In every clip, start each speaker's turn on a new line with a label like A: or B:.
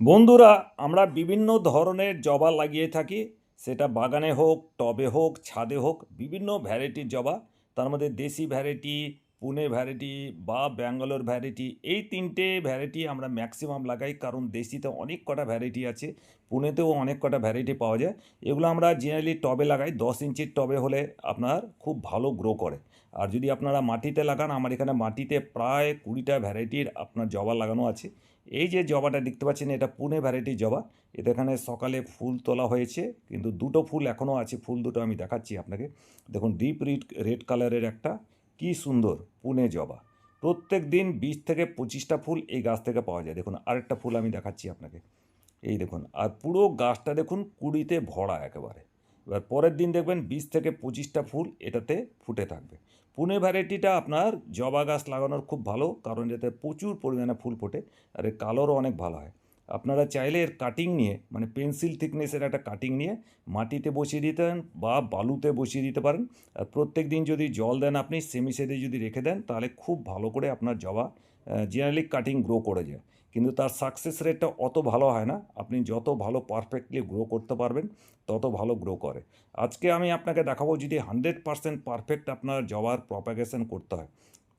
A: বন্ধুরা, আমরা বিভিন্ন ধরনের জবা লাগিয়ে থাকি। সেটা বাগানে হোক, টবে হোক, ছাদে হোক, বিভিন্ন ভ্যারাইটির জবা। তার মধ্যে দেশি ভ্যারাইটি পুনে ভ্যারাইটি বা ব্যাঙ্গালোর ভ্যারাইটি এই তিনটে ভ্যারাইটি আমরা ম্যাক্সিমাম লাগাই। কারণ দেশিতে অনেক কটা ভ্যারাইটি আছে, পুনেতেও অনেক কটা ভ্যারাইটি পাওয়া যায়। এগুলো আমরা জেনারেলি টবে লাগাই, দশ ইঞ্চির টবে হলে আপনার খুব ভালো গ্রো করে। আর যদি আপনারা মাটিতে লাগান, আমার এখানে মাটিতে প্রায় কুড়িটা ভ্যারাইটির আপনার জবা লাগানো আছে। এই যে জবাটা দেখতে পাচ্ছেন, এটা পুনে ভ্যারাইটির জবা। এটা এখানে সকালে ফুল তোলা হয়েছে, কিন্তু দুটো ফুল এখনও আছে, ফুল দুটো আমি দেখাচ্ছি আপনাকে। দেখুন ডিপ রিড রেড কালারের একটা, কি সুন্দর পুনে জবা। প্রত্যেক দিন বিশ থেকে পঁচিশটা ফুল এই গাছ থেকে পাওয়া যায়। দেখুন, আরেকটা ফুল আমি দেখাচ্ছি আপনাকে। এই দেখুন, আর পুরো গাছটা দেখুন, কুড়িতে ভরা একেবারে। এবার পরের দিন দেখবেন বিশ থেকে পঁচিশটা ফুল এটাতে ফুটে থাকবে। পুনে ভ্যারাইটিটা আপনার জবা গাছ লাগানোর খুব ভালো, কারণ এতে প্রচুর পরিমাণে ফুল ফোটে আর এর কালারও অনেক ভালো হয়। আপনারা চাইলে এর কাটিং নিয়ে মানে পেন্সিল থিকনেসের একটা কাটিং নিয়ে মাটিতে বসিয়ে দিতে পারেন বা বালুতে বসিয়ে দিতে পারেন। আর প্রত্যেক দিন যদি জল দেন আপনি সেমি সেদে যদি রেখে দেন, তাহলে খুব ভালো করে আপনার জবা জেনারেলি কাটিং গ্রো করে যায়। কিন্তু তার সাকসেস রেটটা অত ভালো হয় না। আপনি যত ভালো পারফেক্টলি গ্রো করতে পারবেন, তত ভালো গ্রো করে। আজকে আমি আপনাকে দেখাবো যদি হান্ড্রেড পারসেন্ট পারফেক্ট আপনার জবার প্রপাগেশন করতে হয়,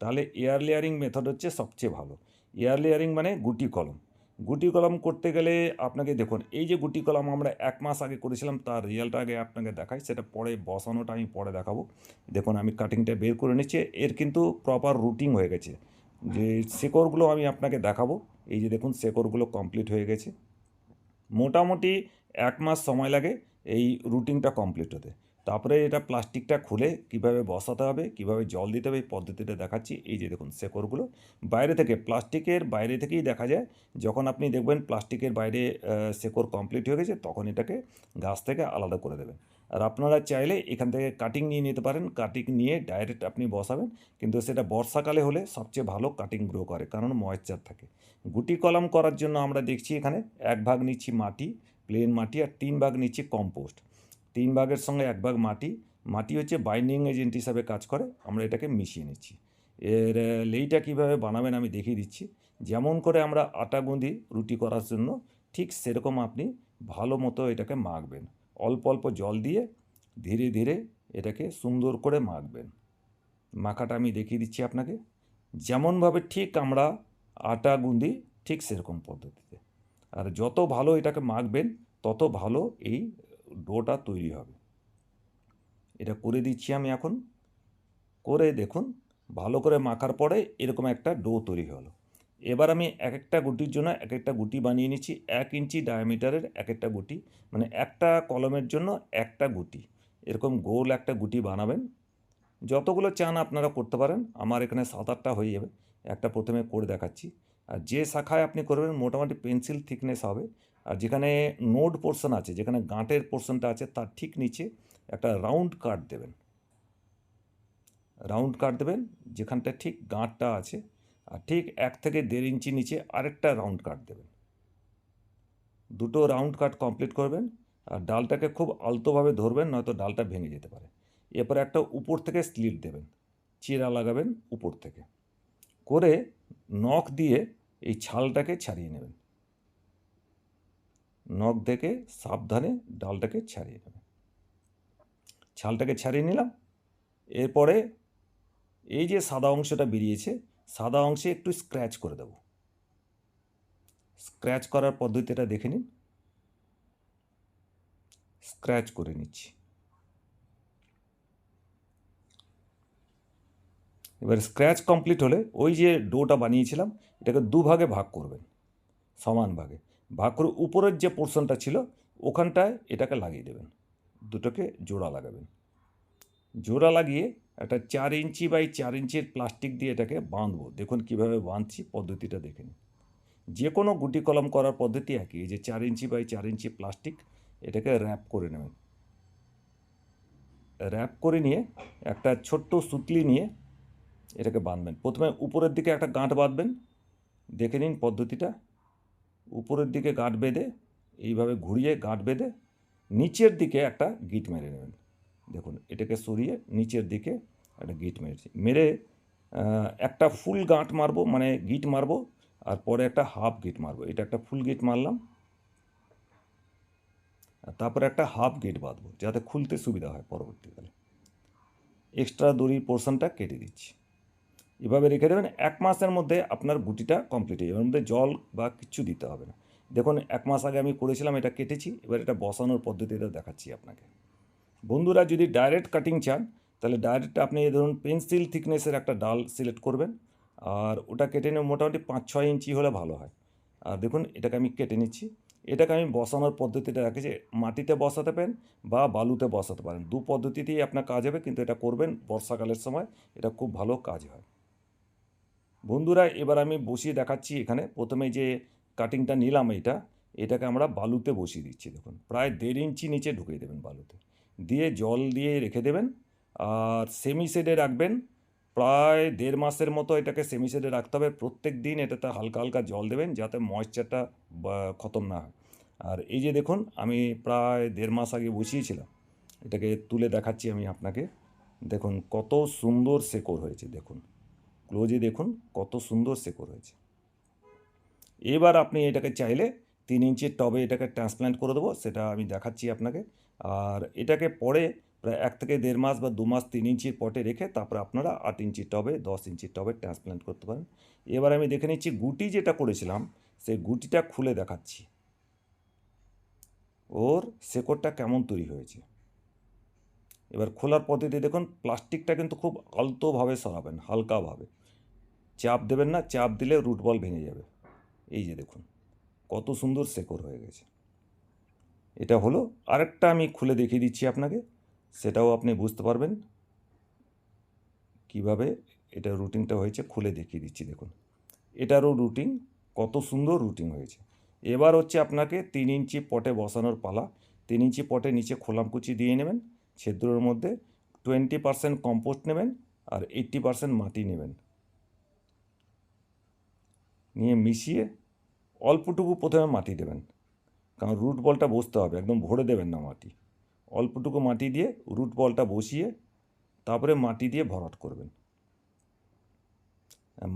A: তাহলে এয়ার লেয়ারিং মেথড হচ্ছে সবচেয়ে ভালো। এয়ার লেয়ারিং মানে গুটি কলম। গুটি কলম করতে গেলে আপনাকে দেখুন, এই যে গুটি কলম আমরা এক মাস আগে করেছিলাম, তার রিজাল্ট আগে আপনাকে দেখাই, সেটা পরে বসানোটা আমি পরে দেখাবো। দেখুন, আমি কাটিংটা বের করে নিচ্ছি, এর কিন্তু প্রপার রুটিং হয়ে গেছে। যে শেকড়গুলো আমি আপনাকে দেখাবো এই যে দেখুন, শেকড়গুলো কমপ্লিট হয়ে গেছে। মোটামুটি এক মাস সময় লাগে এই রুটিনটা কমপ্লিট হতে। তারপরে এটা প্লাস্টিকটা খুলে কীভাবে বসাতে হবে, কীভাবে জল দিতে হবে এই পদ্ধতিটা দেখাচ্ছি। এই যে দেখুন, শেকড়গুলো বাইরে থেকে প্লাস্টিকের বাইরে থেকেই দেখা যায়, যখন আপনি দেখবেন প্লাস্টিকের বাইরে শেকড় কমপ্লিট হয়ে গেছে, তখন এটাকে গাছ থেকে আলাদা করে দেবেন। আর আপনারা চাইলে এখান থেকে কাটিং নিয়ে নিতে পারেন। কাটিং নিয়ে ডাইরেক্ট আপনি বসাবেন। কিন্তু সেটা বর্ষাকালে হলে সবচেয়ে ভালো কাটিং গ্রো করে, কারণ ময়েশ্চার থাকে। গুটি কলম করার জন্য আমরা দেখছি এখানে এক ভাগ নিচ্ছি মাটি প্লেন মাটি, আর তিন ভাগ নিচ্ছি কম্পোস্ট তিন ভাগের সঙ্গে এক ভাগ মাটি মাটি হচ্ছে বাইন্ডিং এজেন্ট হিসাবে কাজ করে, আমরা এটাকে মিশিয়ে নিচ্ছি। এর লেইটা কীভাবে বানাবেন আমি দেখিয়ে দিচ্ছি। যেমন করে আমরা আটা গুঁদি রুটি করার জন্য ঠিক সেরকম আপনি ভালো মতো এটাকে মাখবেন। অল্প অল্প জল দিয়ে ধীরে ধীরে এটাকে সুন্দর করে মাখবেন। মাখাটা আমি দেখিয়ে দিচ্ছি আপনাকে। যেমনভাবে ঠিক আমরা আটা গুঁদি ঠিক সেরকম পদ্ধতিতে। আর যত ভালো এটাকে মাখবেন, তত ভালো এই ডোটা তৈরি হবে। এটা করে দিচ্ছি আমি এখন। করে দেখুন, ভালো করে মাখার পরে এরকম একটা ডো তৈরি হলো। এবার আমি এক একটা গুটির জন্য এক একটা গুটি বানিয়ে নিচ্ছি, এক ইঞ্চি ডায়ামিটারের এক একটা গুটি মানে একটা কলমের জন্য একটা গুটি। এরকম গোল একটা গুটি বানাবেন। যতগুলো চান আপনারা করতে পারেন, আমার এখানে সাত আটটা হয়ে যাবে, একটা প্রথমে করে দেখাচ্ছি। আর যে শাখায় আপনি করবেন, মোটামুটি পেন্সিল থিকনেস হবে। আর যেখানে নোড পোর্শন আছে, যেখানে গাঁটের পোর্শনটা আছে, তার ঠিক নিচে একটা রাউন্ড কাট দেবেন। রাউন্ড কাট দেবেন যেখানটা ঠিক গাঁটটা আছে আর ঠিক এক থেকে দেড় ইঞ্চি নিচে আরেকটা রাউন্ড কাট দেবেন। দুটো রাউন্ড কাট কমপ্লিট করবেন আর ডালটাকে খুব আলতোভাবে ধরবেন, নয়তো ডালটা ভেঙে যেতে পারে। এরপরে একটা উপর থেকে স্লিট দেবেন, চিরা লাগাবেন উপর থেকে। করে নখ দিয়ে এই ছালটাকে ছাড়িয়ে নেবেন। নখ থেকে সাবধানে ডালটাকে ছাড়িয়ে নেবেন। ছালটাকে ছাড়িয়ে নিলাম। এরপরে এই যে সাদা অংশটা বেরিয়েছে সাদা অংশে একটু স্ক্র্যাচ করে দেব। স্ক্র্যাচ করার পদ্ধতিটা দেখে নিন। স্ক্র্যাচ করে নিচ্ছি। এবার স্ক্র্যাচ কমপ্লিট হলে ওই যে ডোটা বানিয়েছিলাম, এটাকে দুভাগে ভাগ করবেন, সমান ভাগে। ভাগ করে উপরের যে পোর্শনটা ছিল, ওখানটায় এটাকে লাগিয়ে দেবেন। দুটোকে জোড়া লাগাবেন। জোড়া লাগিয়ে একটা চার ইঞ্চি বাই চার ইঞ্চির প্লাস্টিক দিয়ে এটাকে বাঁধবো। দেখুন কীভাবে বাঁধছি, পদ্ধতিটা দেখে নিন। যে কোনো গুটি কলম করার পদ্ধতি একই যে চার ইঞ্চি বাই চার ইঞ্চি প্লাস্টিক, এটাকে র্যাপ করে নেবেন। র্যাপ করে নিয়ে একটা ছোট্ট সুতলি নিয়ে এটাকে বাঁধবেন। প্রথমে উপরের দিকে একটা গাঁট বাঁধবেন। দেখে নিন পদ্ধতিটা। উপরের দিকে গাঁট বেঁধে, এইভাবে ঘুরিয়ে গাঁট বেঁধে, নিচের দিকে একটা গিট মেরে নেবেন। দেখুন, এটাকে সরিয়ে নিচের দিকে একটা গিট মেরেছি। মেরে একটা ফুল গাঁট মারবো মানে গিট মারবো, আর পরে একটা হাফ গিট মারবো। এটা একটা ফুল গিট মারলাম। তারপরে একটা হাফ গেট বাঁধবো, যাতে খুলতে সুবিধা হয় পরবর্তীকালে। এক্সট্রা দড়ির পোর্শনটা কেটে দিচ্ছি। এভাবে রেখে দেবেন, এক মাসের মধ্যে আপনার গুটিটা কমপ্লিট হয়ে যাবে। মধ্যে জল বা কিচ্ছু দিতে হবে না। দেখুন, এক মাস আগে আমি করেছিলাম, এটা কেটেছি। এবার এটা বসানোর পদ্ধতিটা দেখাচ্ছি আপনাকে। বন্ধুরা যদি ডাইরেক্ট কাটিং চান, তাহলে ডাইরেক্ট আপনি ধরুন পেন্সিল থিকনেসের একটা ডাল সিলেক্ট করবেন। আর ওটা কেটে নিয়ে মোটামুটি পাঁচ ছয় ইঞ্চি হলে ভালো হয়। আর দেখুন, এটাকে আমি কেটে নিচ্ছি। এটাকে আমি বসানোর পদ্ধতিটা রাখি মাটিতে বসাতে পারেন বা বালুতে বসাতে পারেন। দু পদ্ধতিতেই আপনার কাজ হবে, কিন্তু এটা করবেন বর্ষাকালের সময়। এটা খুব ভালো কাজ হয়। বন্ধুরা, এবার আমি বসিয়ে দেখাচ্ছি এখানে। প্রথমে যে কাটিংটা নিলাম এটা এটাকে আমরা বালুতে বসিয়ে দিচ্ছি, দেখুন। প্রায় দেড় ইঞ্চি নিচে ঢুকিয়ে দেবেন বালুতে। দিয়ে জল দিয়ে রেখে দেবেন। আর সেমি শেডে রাখবেন। প্রায় দেড় মাসের মতো এটাকে সেমি শেডে রাখতে হবে। প্রত্যেক দিন এটাতে হালকা হালকা জল দেবেন যাতে ময়েশ্চারটা খতম না হয়। আর এই যে দেখুন, আমি প্রায় দেড় মাস আগে বসিয়েছিলাম। এটাকে তুলে দেখাচ্ছি আমি আপনাকে। দেখুন, কত সুন্দর শেকড় হয়েছে, দেখুন। ক্লোজে দেখুন, কত সুন্দর শেকড় হয়েছে। এবার আপনি এটাকে চাইলে তিন ইঞ্চির টবে এটাকে ট্রান্সপ্ল্যান্ট করে দেবো। সেটা আমি দেখাচ্ছি আপনাকে। আর এটাকে পরে প্রায় এক থেকে দেড় মাস বা দু মাস তিন ইঞ্চির পটে রেখে তারপরে আপনারা আট ইঞ্চির টবে, দশ ইঞ্চির টবে ট্রান্সপ্ল্যান্ট করতে পারেন। এবার আমি দেখে নিচ্ছি গুটি যেটা করেছিলাম, সেই গুটিটা খুলে দেখাচ্ছি। ওর শেকড়টা কেমন তৈরি হয়েছে? এবার খোলার পদ্ধতি দেখুন, প্লাস্টিকটা কিন্তু খুব আলতোভাবে সরাবেন, হালকাভাবে। চাপ দেবেন না, চাপ দিলে রুট বল ভেঙে যাবে। এই যে দেখুন, কত সুন্দর শেকড় হয়ে গেছে। এটা হলো আরেকটা আমি খুলে দেখিয়ে দিচ্ছি আপনাকে, সেটাও আপনি বুঝতে পারবেন। কীভাবে এটা রুটিংটা হয়েছে খুলে দেখিয়ে দিচ্ছি, দেখুন। এটারও রুটিং কত সুন্দর রুটিং হয়েছে। এবার হচ্ছে আপনাকে তিন ইঞ্চি পটে বসানোর পালা, তিন ইঞ্চি পটে নিচে খোলামকুচি দিয়ে নেবেন, ছিদ্রের মধ্যে টোয়েন্টি পারসেন্ট কম্পোস্ট নেবেন আর এইট্টি পারসেন্ট মাটি নেবেন। নিয়ে মিশিয়ে অল্পটুকু প্রথমে মাটি দেবেন। কারণ রুট বলটা বসতে হবে, একদম ভরে দেবেন না মাটি। অল্পটুকু মাটি দিয়ে রুট বলটা বসিয়ে তারপরে মাটি দিয়ে ভরাট করবেন।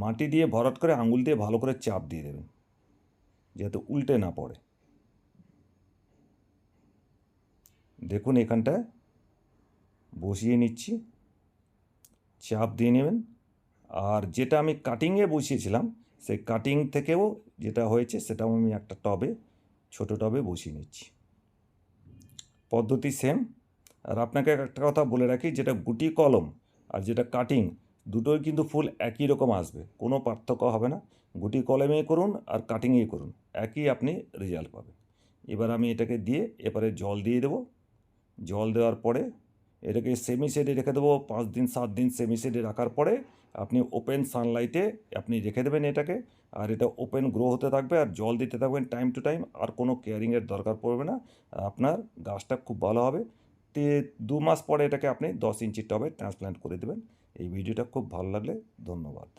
A: মাটি দিয়ে ভরাট করে আঙুল দিয়ে ভালো করে চাপ দিয়ে দেবেন, যাতে উল্টে না পড়ে। দেখুন এখানটায় বসিয়ে নিচ্ছি, চাপ দিয়ে নেবেন। আর যেটা আমি কাটিংয়ে বসিয়েছিলাম, সেই কাটিং থেকেও যেটা হয়েছে, সেটাও আমি একটা টবে ছোটো টবে বসিয়ে নিচ্ছি। পদ্ধতি সেম আর আপনাকে একটা কথা বলে রাখি, যেটা গুটি কলম আর যেটা কাটিং দুটোই কিন্তু ফুল একই রকম আসবে। কোনো পার্থক্য হবে না। গুটি কলমেই করুন আর কাটিংয়ে করুন। একই আপনি রেজাল্ট পাবেন। এবার আমি এটাকে দিয়ে এবারে জল দিয়ে দেবো। জল দেওয়ার পরে এটাকে সেমি শেডে রেখে দেবো। পাঁচ দিন, সাত দিন সেমি শেডে রাখার পরে আপনি ওপেন সানলাইটে আপনি রেখে দেবেন এটাকে। আর এটা ওপেন গ্রো হতে থাকবে আর জল দিতে থাকবেন টাইম টু টাইম আর কোনো কেয়ারিংয়ের দরকার পড়বে না। আপনার গাছটা খুব ভালো হবে। তে দু মাস পরে এটাকে আপনি দশ ইঞ্চির টবে ট্রান্সপ্ল্যান্ট করে দেবেন। এই ভিডিওটা খুব ভালো লাগলে ধন্যবাদ।